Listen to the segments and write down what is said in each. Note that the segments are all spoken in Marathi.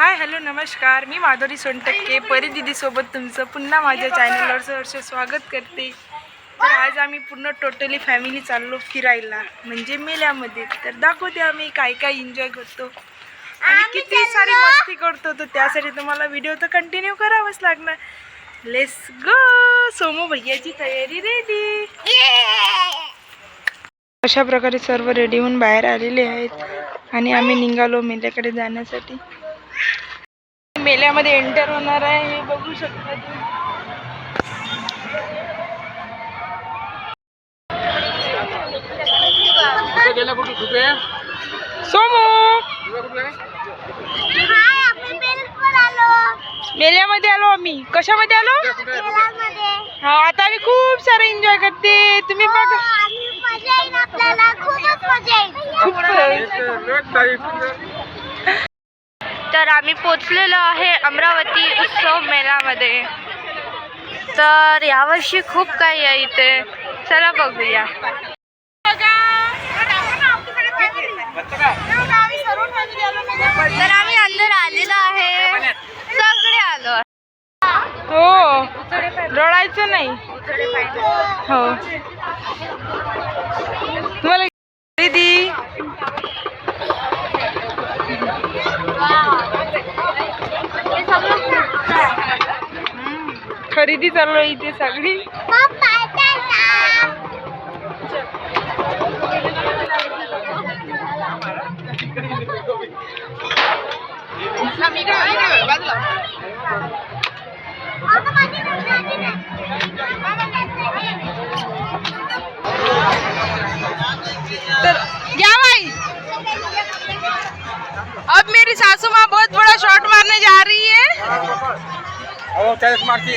हाय हॅलो नमस्कार. मी माधुरी सोनटक्के परी दिदीसोबत तुमचं पुन्हा माझ्या चॅनलवर सहर्ष स्वागत करते. तर आज आम्ही पूर्ण टोटली फॅमिली चाललो फिरायला म्हणजे मेल्यामध्ये. तर दाखवते आम्ही काय काय एन्जॉय करतो. आणि किती सारी मस्ती करतो तर त्यासाठी तुम्हाला व्हिडिओ तर कंटिन्यू करावाच लागणार. लेस गो सोमू भैयाची तयारी रेडी अशा प्रकारे सर्व रेडी होऊन बाहेर आलेले आहेत. आणि आम्ही निघालो मेल्याकडे जाण्यासाठी. मेल्यामध्ये एंटर होणार आहे हे बघू शकता तुम्ही गेला कुठे कुठे सोमू मेल्यामध्ये आलो आम्ही कशामध्ये आलो हा आता आम्ही खूप सारं एन्जॉय करते तुम्ही बघा खूप तर आम्ही पोचलेलो आहे अमरावती उत्सव मेळामध्ये. तर यावर्षी खूप काही आहे इथे. चला बघूया. तर आम्ही अंदर आलेलो आहे. सगळे आलो. हो. रडायचं नाही. हो. खरेदी चालू आहे इथे सगळी. तर क्या भाई अब मेरी सासू माँ बहुत बड़ा शॉट मारने जा रही है. हो चाळीस मारती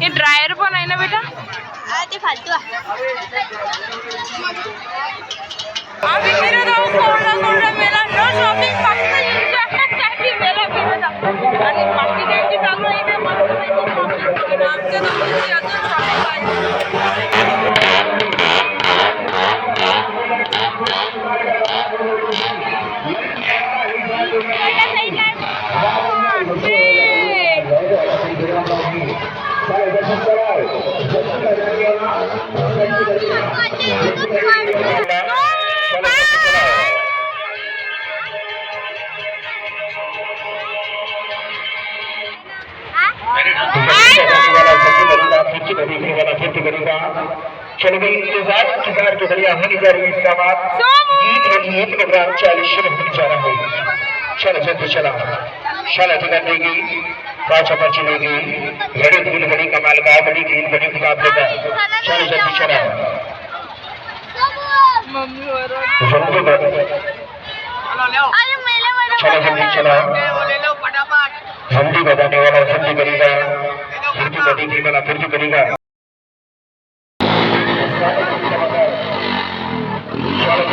हे ड्रायर पण आहे ना बेटा हा, ते फालतू आहे आम्ही फिरत आहोत कोरडा कोरडा मेला नो शॉपिंग फक्त enjoyment साठी मेला फिरत आहोत आणि बाकी त्यांची चालू आहे इथे मस्तपैकी shopping. आणि आमच्या दोघींची अजून shopping व्हायची. चलो भाई इंतजार इंतजार के जरिए होने जा रही है इसका बात गीत है गीत में ग्राम चालीस शुरू होने जा रहा है चलो। जल्दी चला चलो टिकट देगी पाँच पर्ची लेगी घड़ी धूल घड़ी कमाल का बड़ी तीन बड़ी मुकाबले का चलो जल्दी चला। जल्दी चलो जल्दी चला। जल्दी बताने वाला जल्दी करेगा। वाला जल्दी एन्जॉय एन्जॉय जल्दी करेगा।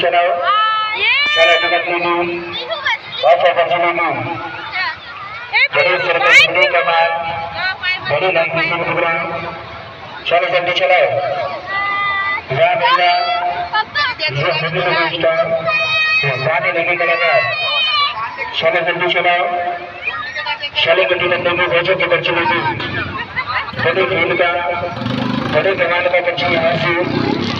sana sana ka nunu ba fa ka nunu bari sarka nunu kama bari nan nunu kubra sana ka nunu sana ya mera ya nunu kubra ya bani nunu kama sana ka nunu sana sana ka nunu nunu bajo ka bajo nunu bari nunu ka bari ka nunu ka bajo nunu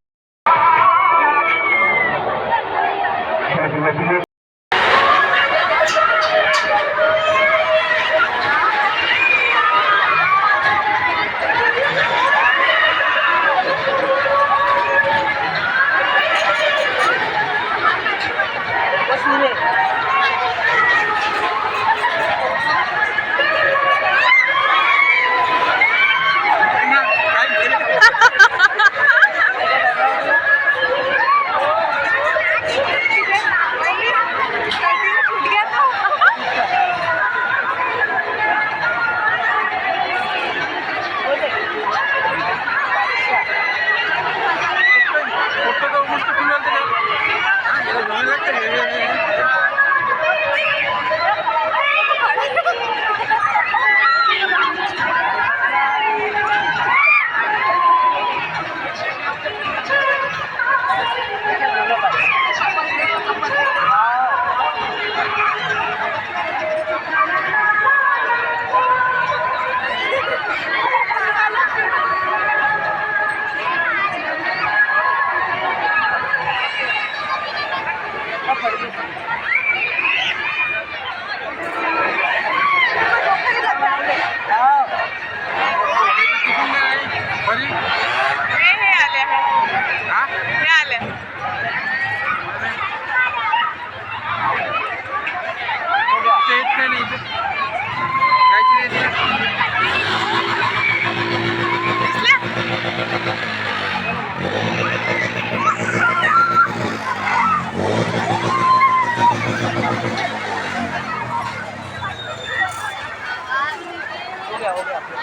Sanjay विचारी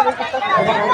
इनकी सब करेंगे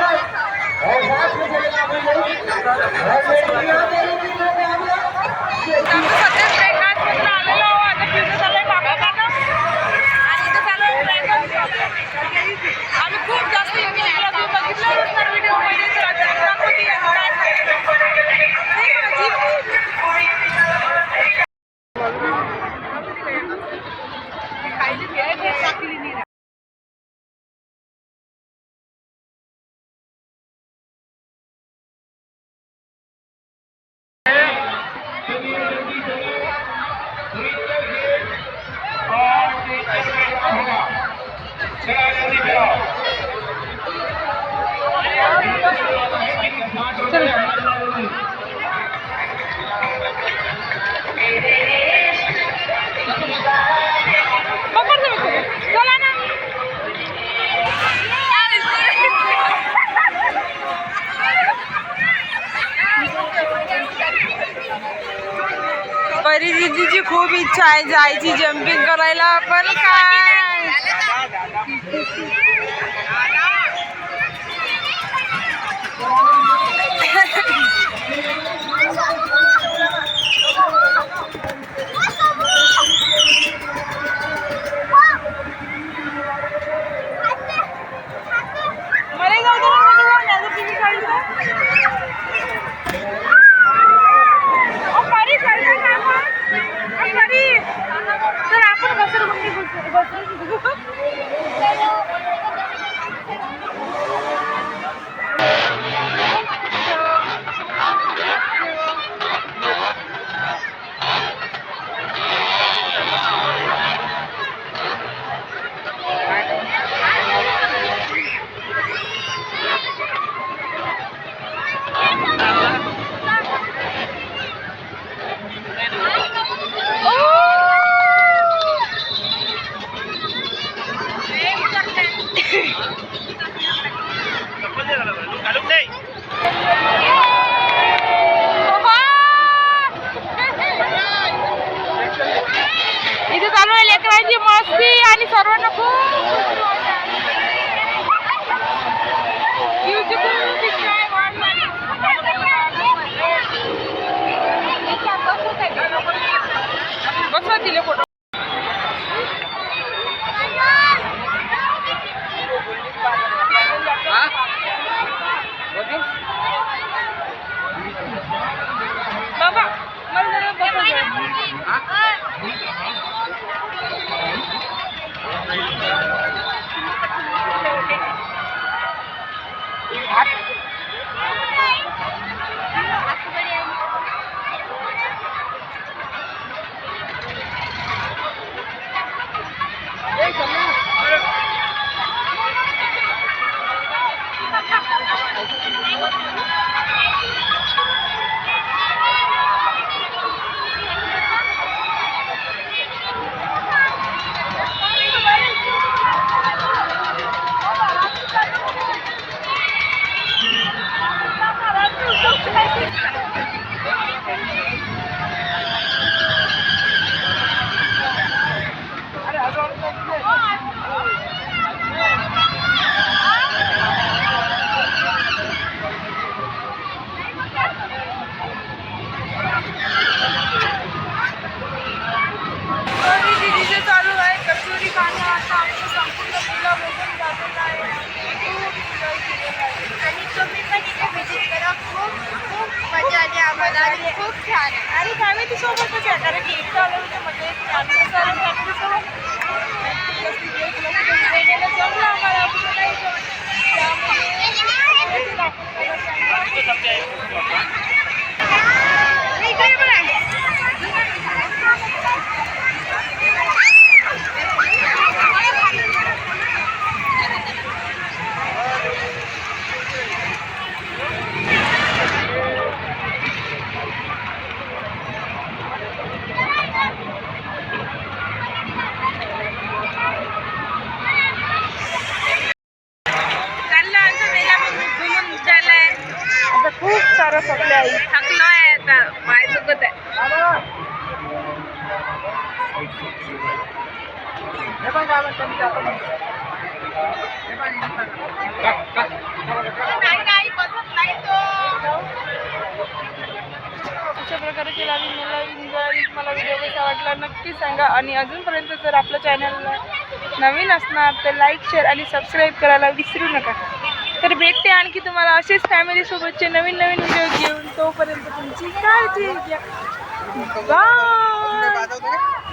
तरी दीदीची खूप इच्छा आहे जायची जम्पिंग करायला पण काय? Спасибо. अशा प्रकारे केला मला व्हिडिओ कसा वाटला नक्की सांगा. आणि अजूनपर्यंत जर आपलं चॅनलला नवीन असणार तर लाईक शेअर आणि सबस्क्राईब करायला विसरू नका. तर भेटते आणखी तुम्हाला असेच फॅमिलीसोबतचे नवीन नवीन व्हिडिओ घेऊन. तोपर्यंत तुमची काळजी घ्या. बाय